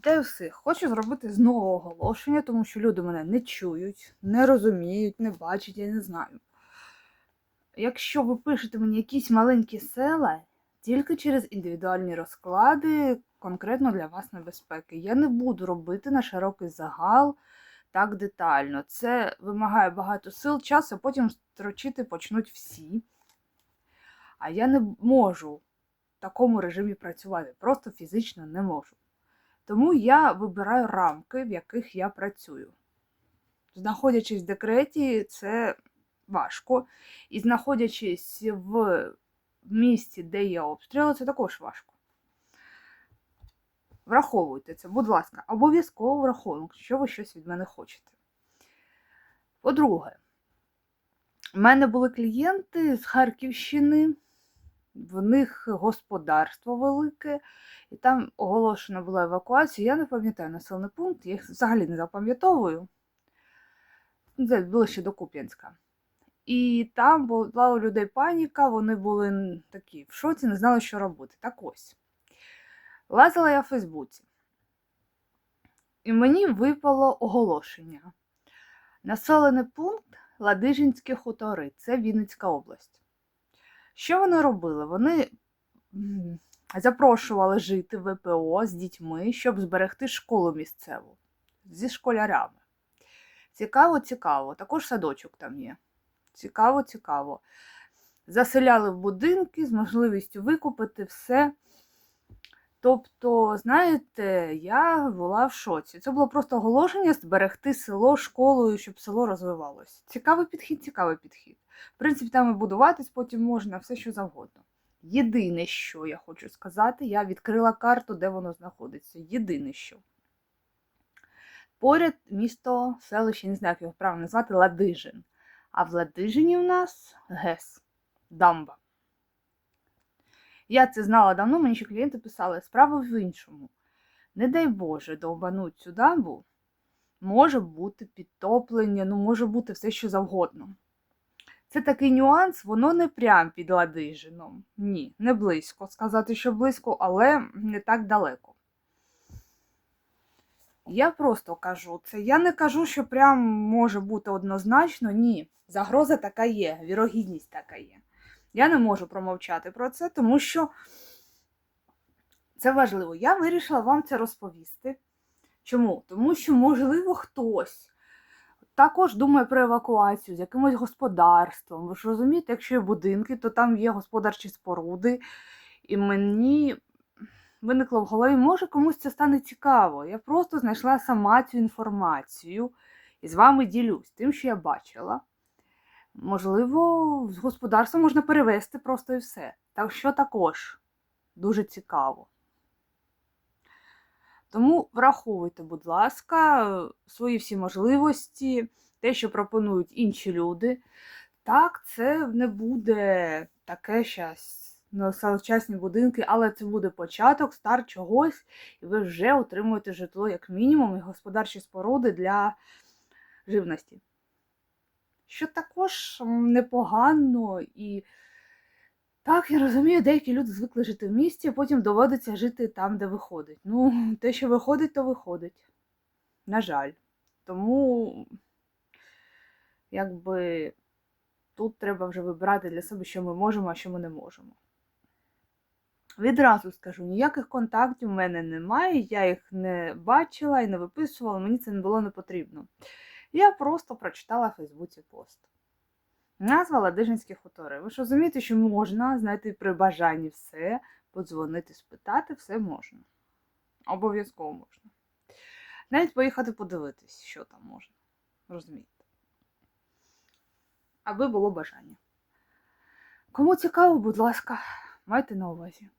Вітаю всіх! Хочу зробити знову оголошення, тому що люди мене не чують, не розуміють, не бачать, я не знаю. Якщо ви пишете мені якісь маленькі села, тільки через індивідуальні розклади, конкретно для вас небезпеки. Я не буду робити на широкий загал так детально. Це вимагає багато сил, часу, а потім строчити почнуть всі. А я не можу в такому режимі працювати, просто фізично не можу. Тому я вибираю рамки, в яких я працюю. Знаходячись в декреті, це важко. І знаходячись в місті, де є обстріли, це також важко. Враховуйте це, будь ласка, обов'язково враховуйте, якщо ви щось від мене хочете. По-друге, в мене були клієнти з Харківщини, в них господарство велике, і там оголошена була евакуація. Я не пам'ятаю населений пункт, я їх взагалі не запам'ятовую. Це ближче до Куп'янська. І там була у людей паніка, вони були такі в шоці, не знали, що робити. Так ось. Лазила я в Фейсбуці. І мені випало оголошення. Населений пункт Ладижинські хутори, це Вінницька область. Що вони робили? Вони запрошували жити в ВПО з дітьми, щоб зберегти школу місцеву зі школярями. Цікаво, цікаво. Також садочок там є. Цікаво, цікаво. Заселяли в будинки з можливістю викупити все. Тобто, знаєте, я була в шоці. Це було просто оголошення зберегти село школою, щоб село розвивалося. Цікавий підхід, цікавий підхід. В принципі, там і будуватись потім можна все, що завгодно. Єдине, що я хочу сказати, я відкрила карту, де воно знаходиться. Єдине що. Поряд місто, селище, не знаю, як його правильно назвати, Ладижин. А в Ладижині у нас ГЕС, дамба. Я це знала давно, мені ще клієнти писали, справа в іншому. Не дай Боже, довбануть цю дамбу, може бути підтоплення, ну може бути все, що завгодно. Це такий нюанс, воно не прям під Ладижином. Ні, не близько. Сказати, що близько, але не так далеко. Я просто кажу це. Я не кажу, що прям може бути однозначно. Ні. Загроза така є, вірогідність така є. Я не можу промовчати про це, тому що це важливо. Я вирішила вам це розповісти. Чому? Тому що, можливо, хтось також думає про евакуацію з якимось господарством. Ви ж розумієте, якщо є будинки, то там є господарчі споруди. І мені виникло в голові, може комусь це стане цікаво. Я просто знайшла сама цю інформацію і з вами ділюсь тим, що я бачила. Можливо, з господарства можна перевести просто і все. Так що також дуже цікаво. Тому враховуйте, будь ласка, свої всі можливості, те, що пропонують інші люди. Так, це не буде таке щас на сучасні будинки, але це буде початок, старт чогось, і ви вже отримуєте житло як мінімум і господарчі споруди для живності. Що також непогано і. Так, я розумію, деякі люди звикли жити в місті, а потім доводиться жити там, де виходить. Ну, те, що виходить, то виходить. На жаль. Тому, якби тут треба вже вибирати для себе, що ми можемо, а що ми не можемо. Відразу скажу, ніяких контактів в мене немає, я їх не бачила і не виписувала, мені це не було не потрібно. Я просто прочитала в Фейсбуці пост. Назва Ладижинські хутори. Ви ж розумієте, що можна знайти при бажанні все, подзвонити, спитати, все можна. Обов'язково можна. Навіть поїхати подивитись, що там можна. Розумієте? Аби було бажання. Кому цікаво, будь ласка, майте на увазі.